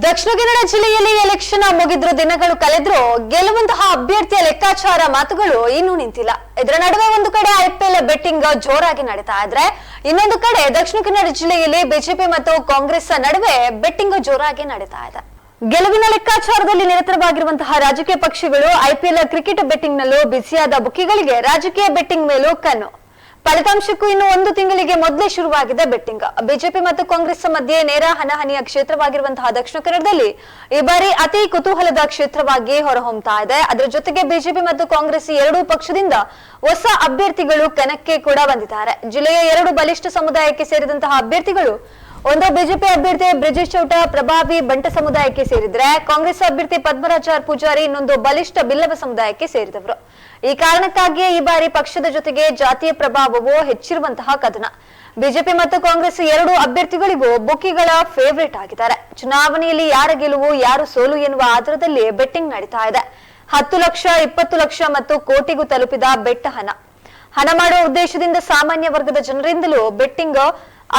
ದಕ್ಷಿಣ ಕನ್ನಡ ಜಿಲ್ಲೆಯಲ್ಲಿ ಎಲೆಕ್ಷನ್ ಮುಗಿದ್ರು ದಿನಗಳು ಕಳೆದ್ರು ಗೆಲ್ಲುವಂತಹ ಅಭ್ಯರ್ಥಿಯ ಲೆಕ್ಕಾಚಾರ ಮಾತುಗಳು ಇನ್ನೂ ನಿಂತಿಲ್ಲ. ಇದರ ನಡುವೆ ಒಂದು ಕಡೆ ಐಪಿಎಲ್ ಬೆಟ್ಟಿಂಗ್ ಜೋರಾಗಿ ನಡೀತಾ ಇದ್ರೆ, ಇನ್ನೊಂದು ಕಡೆ ದಕ್ಷಿಣ ಕನ್ನಡ ಜಿಲ್ಲೆಯಲ್ಲಿ ಬಿಜೆಪಿ ಮತ್ತು ಕಾಂಗ್ರೆಸ್ ನಡುವೆ ಬೆಟ್ಟಿಂಗ್ ಜೋರಾಗಿ ನಡೀತಾ ಇದೆ. ಗೆಲುವಿನ ಲೆಕ್ಕಾಚಾರದಲ್ಲಿ ನಿರತರವಾಗಿರುವಂತಹ ರಾಜಕೀಯ ಪಕ್ಷಗಳು ಐಪಿಎಲ್ ಕ್ರಿಕೆಟ್ ಬೆಟ್ಟಿಂಗ್ ನಲ್ಲೂ ಬಿಸಿಯಾದ ಬುಕ್ಕಿಗಳಿಗೆ ರಾಜಕೀಯ ಬೆಟ್ಟಿಂಗ್ ಮೇಲೂ ಕಣ್ಣು. ಫಲಿತಾಂಶಕ್ಕೂ ಇನ್ನು ಒಂದು ತಿಂಗಳಿಗೆ ಮೊದಲೇ ಶುರುವಾಗಿದೆ ಬೆಟ್ಟಿಂಗ್. ಬಿಜೆಪಿ ಮತ್ತು ಕಾಂಗ್ರೆಸ್ ಮಧ್ಯೆ ನೇರ ಹಣಹನಿಯ ಕ್ಷೇತ್ರವಾಗಿರುವಂತಹ ದಕ್ಷಿಣ ಕನ್ನಡದಲ್ಲಿ ಈ ಬಾರಿ ಅತಿ ಕುತೂಹಲದ ಕ್ಷೇತ್ರವಾಗಿ ಹೊರಹೊಮ್ಮತಾ ಇದೆ. ಅದರ ಜೊತೆಗೆ ಬಿಜೆಪಿ ಮತ್ತು ಕಾಂಗ್ರೆಸ್ ಎರಡೂ ಪಕ್ಷದಿಂದ ಹೊಸ ಅಭ್ಯರ್ಥಿಗಳು ಕಣಕ್ಕೆ ಕೂಡ ಬಂದಿದ್ದಾರೆ. ಜಿಲ್ಲೆಯ ಎರಡು ಬಲಿಷ್ಠ ಸಮುದಾಯಕ್ಕೆ ಸೇರಿದಂತಹ ಅಭ್ಯರ್ಥಿಗಳು ಒಂದು ಬಿಜೆಪಿ ಅಭ್ಯರ್ಥಿ ಬ್ರಿಜೇಶ್ ಚೌಟ ಪ್ರಭಾವಿ ಬಂಟ ಸಮುದಾಯಕ್ಕೆ ಸೇರಿದ್ರೆ ಕಾಂಗ್ರೆಸ್ ಅಭ್ಯರ್ಥಿ ಪದ್ಮರಾಜಾರ್ ಪೂಜಾರಿ ಇನ್ನೊಂದು ಬಲಿಷ್ಠ ಬಿಲ್ಲವ ಸಮುದಾಯಕ್ಕೆ ಸೇರಿದವರು. ಈ ಕಾರಣಕ್ಕಾಗಿಯೇ ಈ ಬಾರಿ ಪಕ್ಷದ ಜೊತೆಗೆ ಜಾತಿಯ ಪ್ರಭಾವವೂ ಹೆಚ್ಚಿರುವಂತಹ ಕದನ. ಬಿಜೆಪಿ ಮತ್ತು ಕಾಂಗ್ರೆಸ್ ಎರಡು ಅಭ್ಯರ್ಥಿಗಳಿಗೂ ಬುಕ್ಕಿಗಳ ಫೇವರೇಟ್ ಆಗಿದ್ದಾರೆ. ಚುನಾವಣೆಯಲ್ಲಿ ಯಾರ ಗೆಲುವು, ಯಾರು ಸೋಲು ಎನ್ನುವ ಆಧಾರದಲ್ಲಿ ಬೆಟ್ಟಿಂಗ್ ನಡೀತಾ ಇದೆ. ಹತ್ತು ಲಕ್ಷ, ಇಪ್ಪತ್ತು ಲಕ್ಷ ಮತ್ತು ಕೋಟಿಗೂ ತಲುಪಿದ ಬೆಟ್ಟ ಹಣ. ಹಣ ಮಾಡುವ ಉದ್ದೇಶದಿಂದ ಸಾಮಾನ್ಯ ವರ್ಗದ ಜನರಿಂದಲೂ ಬೆಟ್ಟಿಂಗ್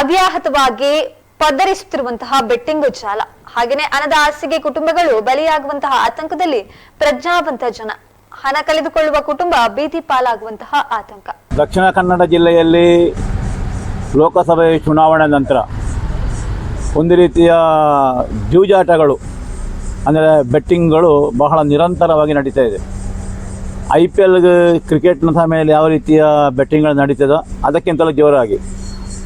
ಅವ್ಯಾಹತವಾಗಿ ಪದರಿಸುತ್ತಿರುವಂತಹ ಬೆಟ್ಟಿಂಗು ಜಾಲ. ಹಾಗೆಯೇ ಹಣದ ಆಸೆಗೆ ಕುಟುಂಬಗಳು ಬಲಿಯಾಗುವಂತಹ ಆತಂಕದಲ್ಲಿ ಪ್ರಜ್ಞಾವಂತ ಜನ. ಹಣ ಕಳೆದುಕೊಳ್ಳುವ ಕುಟುಂಬ ಬೀದಿ ಪಾಲಾಗುವಂತಹ ಆತಂಕ. ದಕ್ಷಿಣ ಕನ್ನಡ ಜಿಲ್ಲೆಯಲ್ಲಿ ಲೋಕಸಭೆ ಚುನಾವಣೆ ನಂತರ ಒಂದು ರೀತಿಯ ಜೂಜಾಟಗಳು, ಅಂದರೆ ಬೆಟ್ಟಿಂಗ್ಗಳು ಬಹಳ ನಿರಂತರವಾಗಿ ನಡೀತಾ ಇದೆ. ಐ ಪಿ ಎಲ್ ಕ್ರಿಕೆಟ್ನ ಮೇಲೆ ಯಾವ ರೀತಿಯ ಬೆಟ್ಟಿಂಗ್ಗಳು ನಡೀತದೋ ಅದಕ್ಕಿಂತಲೂ ಜೋರಾಗಿ.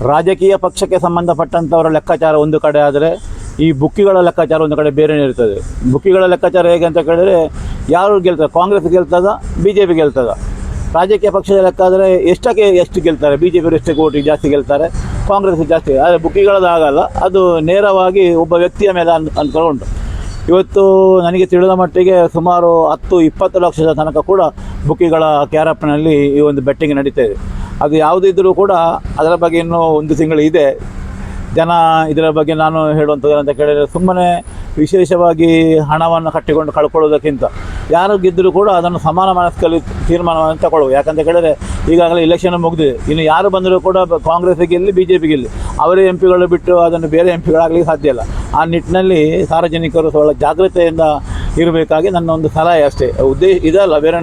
ರಾಜಕೀಯ ಪಕ್ಷಕ್ಕೆ ಸಂಬಂಧಪಟ್ಟಂಥವರ ಲೆಕ್ಕಾಚಾರ ಒಂದು ಕಡೆ ಆದರೆ, ಈ ಬುಕ್ಕಿಗಳ ಲೆಕ್ಕಾಚಾರ ಒಂದು ಕಡೆ ಬೇರೆನೇ ಇರ್ತದೆ. ಬುಕ್ಕಿಗಳ ಲೆಕ್ಕಾಚಾರ ಹೇಗೆ ಅಂತ ಕೇಳಿದರೆ, ಯಾರು ಗೆಲ್ತಾರೆ ಕಾಂಗ್ರೆಸ್ ಗೆಲ್ತದ? ಬಿ ಜೆ ಪಿ ಗೆಲ್ತದ? ರಾಜಕೀಯ ಪಕ್ಷದ ಲೆಕ್ಕ ಆದರೆ ಎಷ್ಟಕ್ಕೆ ಎಷ್ಟು ಗೆಲ್ತಾರೆ? ಬಿ ಜೆ ಪಿ ಎಷ್ಟು ಕೋಟಿ ಜಾಸ್ತಿ ಗೆಲ್ತಾರೆ? ಕಾಂಗ್ರೆಸ್ ಜಾಸ್ತಿ ಆದರೆ ಬುಕ್ಕಿಗಳದಾಗಲ್ಲ ಅದು ನೇರವಾಗಿ ಒಬ್ಬ ವ್ಯಕ್ತಿಯ ಮೇಲೆ ಅನ್ ಅನ್ಕೊಂಡು ಉಂಟು. ಇವತ್ತು ನನಗೆ ತಿಳಿದ ಮಟ್ಟಿಗೆ ಸುಮಾರು ಹತ್ತು, ಇಪ್ಪತ್ತು ಲಕ್ಷದ ತನಕ ಕೂಡ ಬುಕ್ಕಿಗಳ ಕ್ಯಾರಪ್ನಲ್ಲಿ ಈ ಒಂದು ಬೆಟ್ಟಿಂಗ್ ನಡೀತಾ ಇದೆ. ಅದು ಯಾವುದಿದ್ರೂ ಕೂಡ ಅದರ ಬಗ್ಗೆ ಇನ್ನೂ ಒಂದು ತಿಂಗಳು ಇದೆ. ಜನ ಇದರ ಬಗ್ಗೆ ನಾನು ಹೇಳುವಂಥದ್ದು ಅಂತ ಕೇಳಿದರೆ ಸುಮ್ಮನೆ ವಿಶೇಷವಾಗಿ ಹಣವನ್ನು ಕಟ್ಟಿಕೊಂಡು ಕಳ್ಕೊಳ್ಳೋದಕ್ಕಿಂತ ಯಾರು ಗೆದ್ದರೂ ಕೂಡ ಅದನ್ನು ಸಮಾನ ಮನಸ್ಕಲ್ಲಿ ತೀರ್ಮಾನವನ್ನು ತಗೊಳ್ಳುವ. ಯಾಕಂತ ಕೇಳಿದರೆ ಈಗಾಗಲೇ ಇಲೆಕ್ಷನ್ ಮುಗಿದಿದೆ. ಇನ್ನು ಯಾರು ಬಂದರೂ ಕೂಡ ಕಾಂಗ್ರೆಸ್ಸಿಗೆ ಗೆಲ್ಲಿ ಬಿ ಜೆ ಗೆಲ್ಲಿ ಅವರೇ ಎಂ ಪಿಗಳು ಬಿಟ್ಟು ಅದನ್ನು ಬೇರೆ ಎಂ ಪಿಗಳಾಗಲಿಕ್ಕೆ ಸಾಧ್ಯ ಇಲ್ಲ. ಆ ನಿಟ್ಟಿನಲ್ಲಿ ಸಾರ್ವಜನಿಕರು ಸ್ವಲ್ಪ ಜಾಗೃತೆಯಿಂದ ಇರಬೇಕಾಗಿ ನನ್ನ ಒಂದು ಸಲಹೆ ಅಷ್ಟೇ. ಉದ್ದೇಶ ಇದಲ್ಲ ಬೇರೆ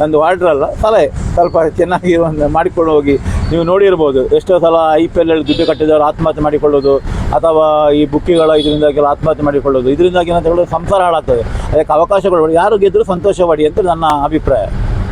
ನಂದು ಆರ್ಡ್ರ್ ಅಲ್ಲ, ಸಲಹೆ. ಸ್ವಲ್ಪ ಚೆನ್ನಾಗಿ ಒಂದು ಮಾಡಿಕೊಂಡು ಹೋಗಿ. ನೀವು ನೋಡಿರ್ಬೋದು, ಎಷ್ಟೋ ಸಲ ಐ ಪಿ ಎಲ್ ದುಡ್ಡು ಕಟ್ಟಿದವರು ಆತ್ಮಹತ್ಯೆ ಮಾಡಿಕೊಳ್ಳೋದು, ಅಥವಾ ಈ ಬುಕ್ಕಿಗಳ ಇದರಿಂದಾಗೆಲ್ಲ ಆತ್ಮಹತ್ಯೆ ಮಾಡಿಕೊಳ್ಳೋದು. ಇದರಿಂದಾಗಿ ಏನಂತ ಹೇಳಿದ್ರೆ ಸಂಸಾರ ಹಾಳಾಗ್ತದೆ. ಅದಕ್ಕೆ ಅವಕಾಶಗಳು, ಯಾರು ಗೆದ್ದರೂ ಸಂತೋಷವಾಡಿ ಅಂತ ನನ್ನ ಅಭಿಪ್ರಾಯ.